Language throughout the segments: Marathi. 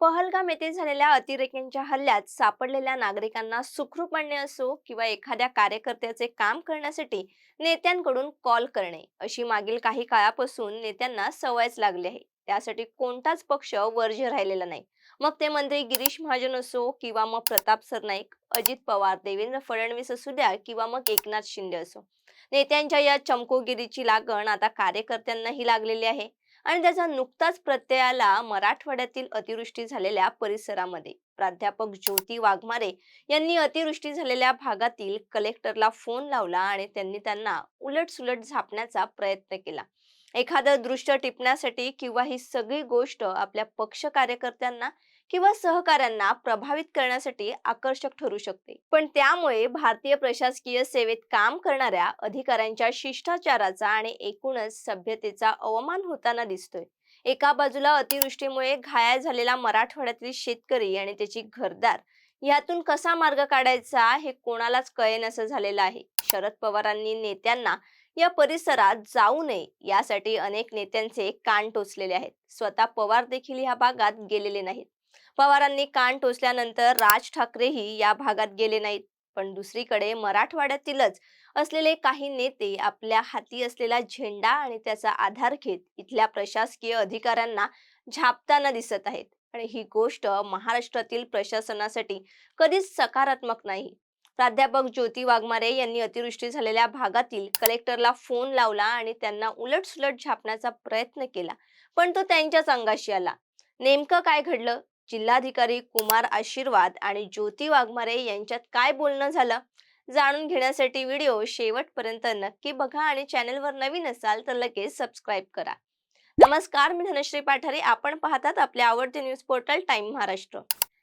पहलगाम येथे झालेल्या अतिरेक्यांच्या हल्ल्यात सापडलेल्या नागरिकांना सुखरूप आणणे असो किंवा एखाद्या कार्यकर्त्याचे काम करण्यासाठी नेत्यांकडून कॉल करणे अशी मागील काही काळापासून नेत्यांना सवयच लागली आहे. त्यासाठी कोणताच पक्ष वर्ज्य राहिलेला नाही. मग ते मंत्री गिरीश महाजन असो किंवा मग प्रताप सरनाईक अजित पवार देवेंद्र फडणवीस असू द्या किंवा मग एकनाथ शिंदे असो. नेत्यांच्या या चमकोगिरीची लागण आता कार्यकर्त्यांनाही लागलेली आहे. आणि त्याचा नुकताच प्रत्यय आला मराठवाड्यातील अतिवृष्टी झालेल्या परिसरामध्ये. प्राध्यापक ज्योती वाघमारे यांनी अतिवृष्टी झालेल्या भागातील कलेक्टरला फोन लावला आणि त्यांनी त्यांना उलटसुलट झापण्याचा प्रयत्न केला. एखादं दृश्य टिपण्यासाठी किंवा ही सगळी गोष्ट आपल्या पक्ष कार्यकर्त्यांना किंवा सहकाऱ्यांना प्रभावित करण्यासाठी आकर्षक ठरू शकते. पण त्यामुळे भारतीय प्रशासकीय सेवेत काम करणाऱ्या अधिकाऱ्यांच्या शिष्टाचाराचा आणि एकूणच सभ्यतेचा अवमान होताना दिसतोय. एका बाजूला अतिवृष्टीमुळे घायाळ झालेला मराठवाड्यातील शेतकरी आणि त्याची घरदार यातून कसा मार्ग काढायचा हे कोणालाच कळेनसं झालेलं आहे. शरद पवारांनी नेत्यांना या परिसरात जाऊ नये यासाठी अनेक नेत्यांचे कान टोचलेले आहेत. स्वतः पवार देखील ह्या भागात गेलेले नाहीत. पवारांनी कान टोचल्यानंतर राज ठाकरेही या भागात गेले नाहीत. पण दुसरीकडे मराठवाड्यातीलच असलेले काही नेते आपल्या हाती असलेला झेंडा आणि त्याचा आधार घेत इथल्या प्रशासकीय अधिकाऱ्यांना झापताना दिसत आहेत. आणि ही गोष्ट महाराष्ट्रातील प्रशासनासाठी कधीच सकारात्मक नाही. प्राध्यापक ज्योती वाघमारे यांनी अतिवृष्टी झालेल्या भागातील कलेक्टरला फोन लावला आणि त्यांना उलटसुलट झापण्याचा प्रयत्न केला. पण तो त्यांच्याच अंगाशी आला. नेमकं काय घडलं? जिल्हाधिकारी कुमार आशीर्वाद आणि ज्योती वाघमारे यांच्यात काय बोलणं झालं? जाणून घेण्यासाठी व्हिडिओ शेवटपर्यंत नक्की बघा आणि चॅनलवर नवीन असाल तर लगेच सबस्क्राईब करा. नमस्कार मी धनश्री पाठारे. आपण पाहतात आपले आवडते न्यूज पोर्टल टाइम महाराष्ट्र.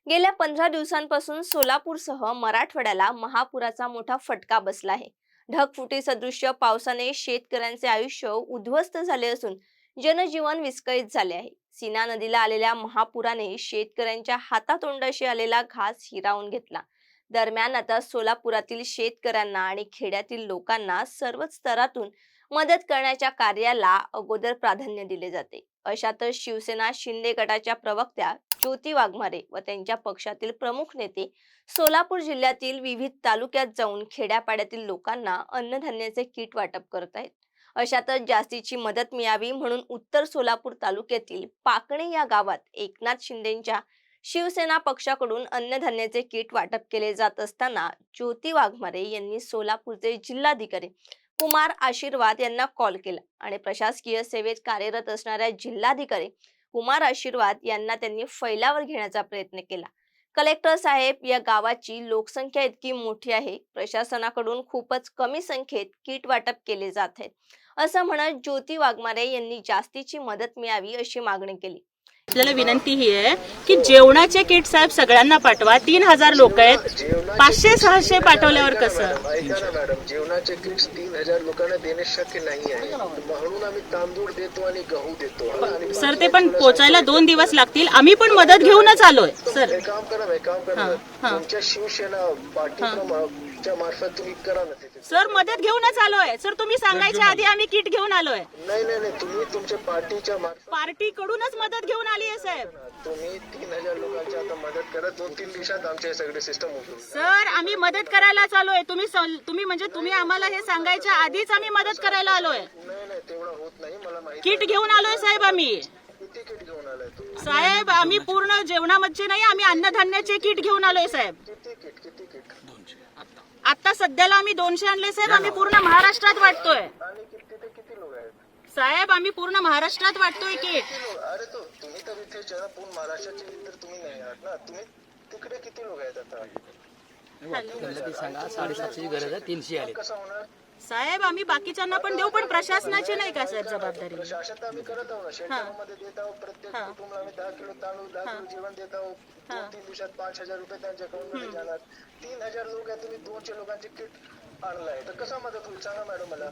गेल्या पंधरा दिवसांपासून सोलापूरसह मराठवाड्याला महापुराचा मोठा फटका बसला आहे. ढगफुटी सदृश्य पावसाने शेतकऱ्यांचे आयुष्य उद्ध्वस्त झाले असून जनजीवन विस्कळीत झाले आहे. सीना नदीला आलेल्या महापुराने शेतकऱ्यांच्या हातातोंडाशी आलेला घास हिरावून घेतला. दरम्यान आता सोलापुरातील शेतकऱ्यांना आणि खेड्यातील लोकांना सर्वच स्तरातून मदत करण्याच्या कार्याला अगोदर प्राधान्य दिले जाते. अशातच शिवसेना शिंदे गटाच्या प्रवक्त्या ज्योती वाघमारे व त्यांच्या पक्षातील प्रमुख नेते सोलापूर जिल्ह्यातील विविध तालुक्यात जाऊन खेड्यापाड्यातील लोकांना अन्नधान्याचे किट वाटप करत आहेत. अशातच जास्तीची मदत मिळावी म्हणून उत्तर सोलापूर तालुक्यातील पाकणे या गावात एकनाथ शिंदेच्या शिवसेना पक्षाकडून अन्नधान्याचे किट वाटप केले जात असताना ज्योती वाघमारे यांनी सोलापूरचे जिल्हाधिकारी कुमार आशीर्वाद यांना कॉल केला आणि प्रशासकीय सेवेत कार्यरत असणाऱ्या जिल्हाधिकारी कुमार आशीर्वाद यांना त्यांनी फैलावर घेण्याचा प्रयत्न केला. कलेक्टर साहेब या गावाची लोकसंख्या इतकी मोठी आहे प्रशासनाकडून खूपच कमी संख्येत किट वाटप केले जात आहेत. असं म्हणत ज्योती वाघमारे यांनी जास्तीची मदत मिळावी अशी मागणी केली. आपल्याला विनंती ही आहे की जेवणाचे किट साहेब सगळ्यांना पाठवा. तीन हजार लोक आहेत. पाचशे सहाशे पाठवल्यावर कसं? ऐका ना मॅडम जेवणाचे किट्स तीन हजार लोकांना देणे शक्य नाही आहे. म्हणून आम्ही तांदूळ देतो आणि गहू देतो. आणि सर ते पण पोचायला दोन दिवस लागतील. आम्ही पण मदत घेऊनच आलोय सर. हे काम करा हे काम करा. तुमच्या शिवसेना पार्टीच्या मार्फत तुम्ही करा ना तिथे सर मदत घेऊनच आलोय. सर तुम्ही सांगायच्या आधी आम्ही किट घेऊन आलोय. नाही नाही नाही तुम्ही तुमच्या पार्टीच्या मार्फत पार्टी कडूनच मदत घेऊन आली आहे साहेब. तुम्ही तीन हजार लोकांची आता मदत करा दोन तीन दिवसात आमचे सगळे सिस्टम सर आम्ही मदत करायला आलोय तुम्ही सं- तुम्ही म्हणजे तुम्ही आम्हाला हे सांगायच्या आधीच आम्ही मदत करायला आलोय. नाही नाही तेवढं होत नाही. मला माहिती किट घेऊन आलोय साहेब आम्ही. किती किट घेऊन आलाय तुम्ही? साहेब आम्ही पूर्ण जेवणामध्ये नाही आम्ही अन्नधान्याचे किट घेऊन आलोय साहेब. किती किट किती किट? आता सध्याला आम्ही दोनशे आणले साहेब. आम्ही पूर्ण महाराष्ट्रात वाटतोय. आणि कि- तिथे किती लोक आहेत? साहेब आम्ही पूर्ण महाराष्ट्रात वाटतोय लोक? अरे तो तुम्ही तर इथे जरा पूर्ण महाराष्ट्राचे तर तुम्ही नाही आहात ना. तुम्ही तिकडे किती लोक आहेत आता? सांगा. साडेसातशेची गरज आहे तीनशे आले कसं होणार? साहेब आम्ही बाकीच्यांना पण देऊ पण प्रशासनाची नाही का साहेब जबाबदारी? तर आम्ही करत आहोत ना. शेतकऱ्यांमध्ये देत आहोत. प्रत्येक कुटुंबाला आम्ही दहा किलो तांदूळ दहा किलो जेवण देत आहोत. दोन तीन दिवसात पाच हजार रुपये जाणार तीन हजार लोक आहेत तुम्ही दोनशे लोकांचे किट आणलाय तर कसा मदत होईल? सांगा मॅडम मला.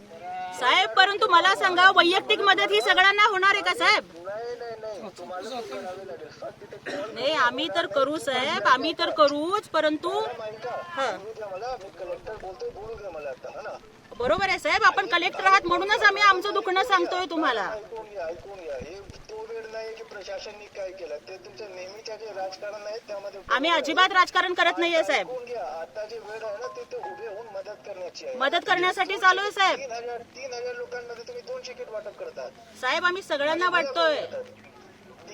साहेब परंतु मला सांगा वैयक्तिक मदत ही सगळ्यांना होणार आहे का साहेब? नाही नाही नाही. तुम्हाला ते करावे लागेल. फक्त तिथे कॉल नाही आम्ही तर करू साहेब. आम्ही तर करूच परंतु ऐका बोलू द्या मला. मी कलेक्टर बोलतोय बोलू द्या मला आता हा ना? बरोबर आहे साहेब आपण कलेक्टर आहात म्हणूनच आम्ही आमचं दुखणं सांगतोय तुम्हाला. ऐकून घ्या ऐकून घ्या. हे तो वेळ नाही की प्रशासनने काय केलं. ते तुमचं नेहमीच्या जे राजकारण आहे त्यामध्ये आम्ही अजिबात राजकारण करत नाहीये साहेब. ऐकून घ्या आता जी वेळ आहे ना ते ते उभे होऊन मदत करण्याची आहे. मदत करण्यासाठी चालू आहे साहेब. तीन हजार तीन हजार लोकांमध्ये तुम्ही दोनशे किट वाटप करतात. साहेब आम्ही सगळ्यांना वाटतोय.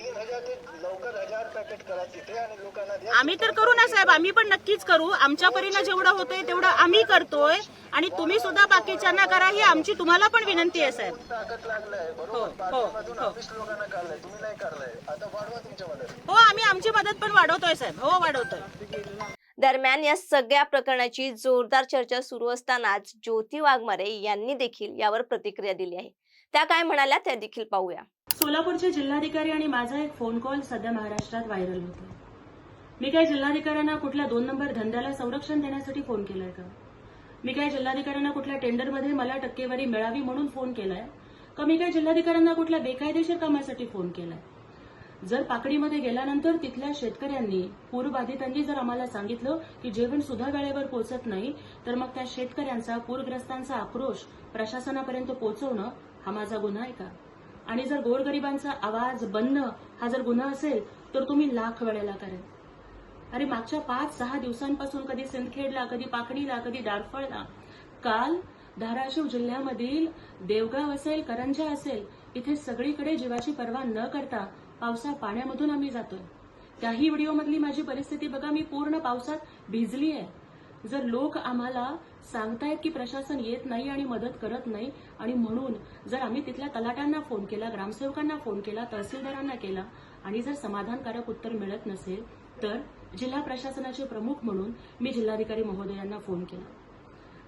तीन हजार ते लवकर हजार पॅकेट करा तिथे आणि लोकांना द्या. आम्ही तर करू ना साहेब आम्ही पण नक्कीच करू. आमच्या परीनं जेवढं होतंय तेवढं आम्ही करतोय. आणि तुम्ही सुद्धा बाकीच्यांना करा ही आमची तुम्हाला पण विनंती आहे साहेब. ताकद लागलाय हो बरोबर? हो हो वीस लोकांना काढलाय तुम्ही नाही काढलाय. आता वाढवा तुमच्या मदत. हो आम्ही आमची मदत पण वाढवतोय साहेब. हो वाढवतोय. दरम्यान या सगळ्या प्रकरणाची जोरदार चर्चा सुरू असतानाच ज्योती वाघमारे यांनी देखील यावर प्रतिक्रिया दिली आहे. त्या काय म्हणाल्या त्या देखील पाहूया. सोलापूरचे जिल्हाधिकारी आणि माझा एक फोन कॉल सध्या महाराष्ट्रात व्हायरल होतो मी काय जिल्हाधिकाऱ्यांना कुठल्या दोन नंबर धंद्याला संरक्षण देण्यासाठी फोन केलाय का? मी काय जिल्हाधिकाऱ्यांना कुठल्या टेंडरमध्ये मला टक्केवारी मिळावी म्हणून फोन केलाय? का मी काय जिल्हाधिकाऱ्यांना कुठल्या बेकायदेशीर कामासाठी फोन केलाय? जर पाकडीमध्ये गेल्यानंतर तिथल्या शेतकऱ्यांनी पूरबाधितांनी जर आम्हाला सांगितलं की जेवण सुद्धा वेळेवर पोहोचत नाही तर मग त्या शेतकऱ्यांचा पूरग्रस्तांचा आक्रोश प्रशासनापर्यंत पोहोचवणं हा माझा गुन्हा आहे का? आणि जर गोरगरिबांचा आवाज बनणं हा जर गुन्हा असेल तर तुम्ही लाख वेळेला करेल. अरे मागच्या पाच सहा दिवसांपासून कधी सिंदखेडला कधी पाकडीला कधी डारफळला काल धाराशिव जिल्ह्यामधील देवगाव असेल करंजा असेल इथे सगळीकडे जीवाची पर्वा न करता पावसा पाण्यामधून आम्ही जातोय. त्याही व्हिडिओमधली माझी परिस्थिती बघा मी पूर्ण पावसात भिजली आहे जर लोक आम्हाला सांगतायत की प्रशासन येत नाही आणि मदत करत नाही. आणि म्हणून जर आम्ही तिथल्या तलाट्यांना फोन केला ग्रामसेवकांना फोन केला तहसीलदारांना केला आणि जर समाधानकारक उत्तर मिळत नसेल तर जिल्हा प्रशासनाचे प्रमुख म्हणून मी जिल्हाधिकारी महोदयांना फोन केला.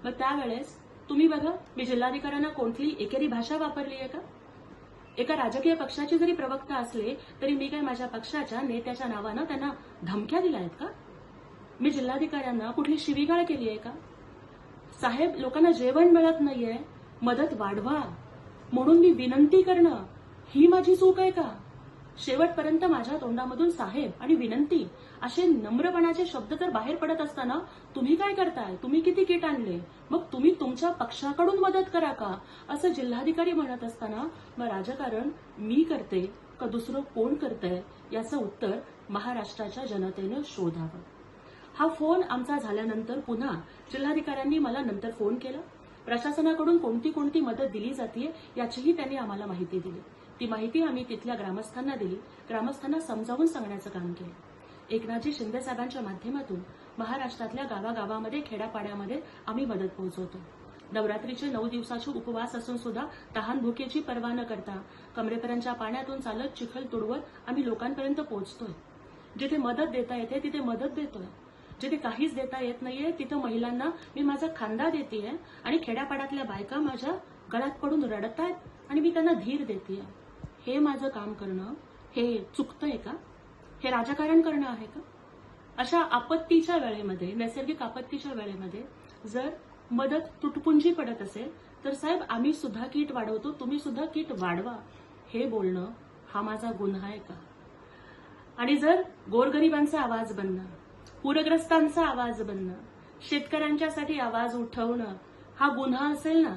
मग त्यावेळेस तुम्ही बघा मी जिल्हाधिकाऱ्यांना कोणतीही एकेरी भाषा वापरली आहे का? एका राजकीय पक्षाचे जरी प्रवक्ता असले तरी मी काय माझ्या पक्षाच्या नेत्याच्या नावानं त्यांना धमक्या दिल्या आहेत का? मी जिल्हाधिकाऱ्यांना कुठली शिवीगाळ केली आहे का? साहेब लोकांना जेवण मिळत नाहीये. मदत वाढवा. म्हणून मी विनंती करणं ही माझी चूक आहे का? शेवटपर्यंत माझ्या तोंडामधून साहेब आणि विनंती असे नम्रपणाचे शब्द तर बाहेर पडत असताना तुम्ही काय करताय? तुम्ही किती किट आणले? मग तुम्ही तुमच्या पक्षाकडून मदत करा का? असं जिल्हाधिकारी म्हणत असताना मग राजकारण मी करते का दुसरं कोण करतंय? याचं उत्तर महाराष्ट्राच्या जनतेनं शोधावं. हा फोन आमचा झाल्यानंतर पुन्हा जिल्हाधिकाऱ्यांनी मला नंतर फोन केला. प्रशासनाकडून कोणती कोणती मदत दिली जाते याचीही त्यांनी आम्हाला माहिती दिली. ती माहिती आम्ही तिथल्या ग्रामस्थांना दिली. ग्रामस्थांना समजावून सांगण्याचं काम केलं. एकनाथजी शिंदे साहेबांच्या माध्यमातून महाराष्ट्रातल्या गावागावामध्ये खेड्यापाड्यामध्ये आम्ही मदत पोहोचवतो. नवरात्रीचे नऊ दिवसाचे उपवास असून सुद्धा तहान भुकेची पर्वा न करता कमरेपर्यंतच्या पाण्यातून चालत चिखल तुडवत आम्ही लोकांपर्यंत पोहोचतोय. जिथे मदत देता येते तिथे मदत देतोय. जिथे काहीच देता येत नाहीये तिथं महिलांना मी माझा खांदा देतेय आणि खेड्यापाड्यातल्या बायका माझ्या गळ्यात पडून रडतायत आणि मी त्यांना धीर देते हे माझं काम करणं हे चुकतंय का? हे राजकारण करणं आहे का? अशा आपत्तीच्या वेळेमध्ये नैसर्गिक आपत्तीच्या वेळेमध्ये जर मदत तुटपुंजी पडत असेल तर साहेब आम्ही सुद्धा किट वाढवतो तुम्ही सुद्धा किट वाढवा. हे बोलणं हा माझा गुन्हा आहे का? आणि जर गोरगरिबांचा आवाज बनणं पूरग्रस्तांचा आवाज बनणं शेतकऱ्यांच्यासाठी आवाज उठवणं हा गुन्हा असेल ना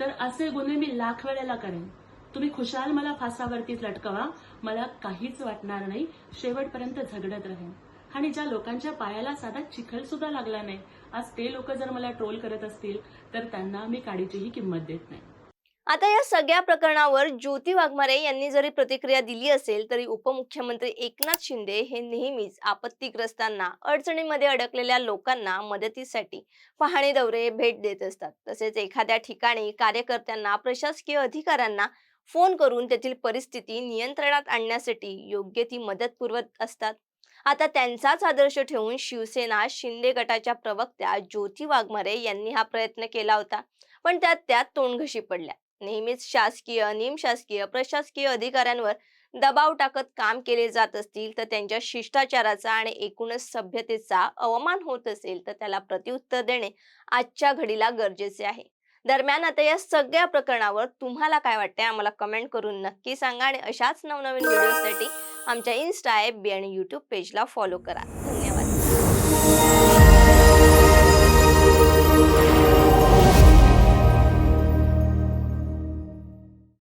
तर असे गुन्हे मी लाख वेळेला करेन. तुम्ही खुशाल मला फासावरतीच लटकवा मला काहीच वाटणार नाही शेवटपर्यंत झगडत राहीन. आणि ज्या लोकांच्या पायाला साधा चिखल सुद्धा लागला नाही आज ते लोक जर मला ट्रोल करत असतील तर त्यांना मी काडीचीही किंमत देत नाही. आता या सगळ्या प्रकरणावर ज्योती वाघमारे यांनी जरी प्रतिक्रिया दिली असेल तरी उपमुख्यमंत्री एकनाथ शिंदे हे नेहमीच आपत्तीग्रस्तांना अडचणीमध्ये अडकलेल्या लोकांना मदतीसाठी पाहणी दौरे भेट देत असतात. तसेच एखाद्या ठिकाणी कार्यकर्त्यांना प्रशासकीय अधिकाऱ्यांना फोन करून तेथील परिस्थिती नियंत्रणात आणण्यासाठी योग्य ती मदत पुरवत असतात. आता त्यांचाच आदर्श ठेवून शिवसेना शिंदे गटाच्या प्रवक्त्या ज्योती वाघमारे यांनी हा प्रयत्न केला होता. पण त्यात त्यात तोंडघशी पडल्या. नेहमीच शासकीय निमशासकीय प्रशासकीय अधिकाऱ्यांवर दबाव टाकत काम केले जात असतील तर त्यांच्या शिष्टाचाराचा आणि एकूणच सभ्यतेचा अवमान होत असेल तर त्याला प्रत्युत्तर देणे आजच्या घडीला गरजेचे आहे. दरम्यान आता या सगळ्या प्रकरणावर तुम्हाला काय वाटतंय? आम्हाला कमेंट करून नक्की सांगा आणि अशाच नवनवीन व्हिडिओसाठी आमच्या इन्स्टा ॲप आणि यूट्यूब पेजला फॉलो करा.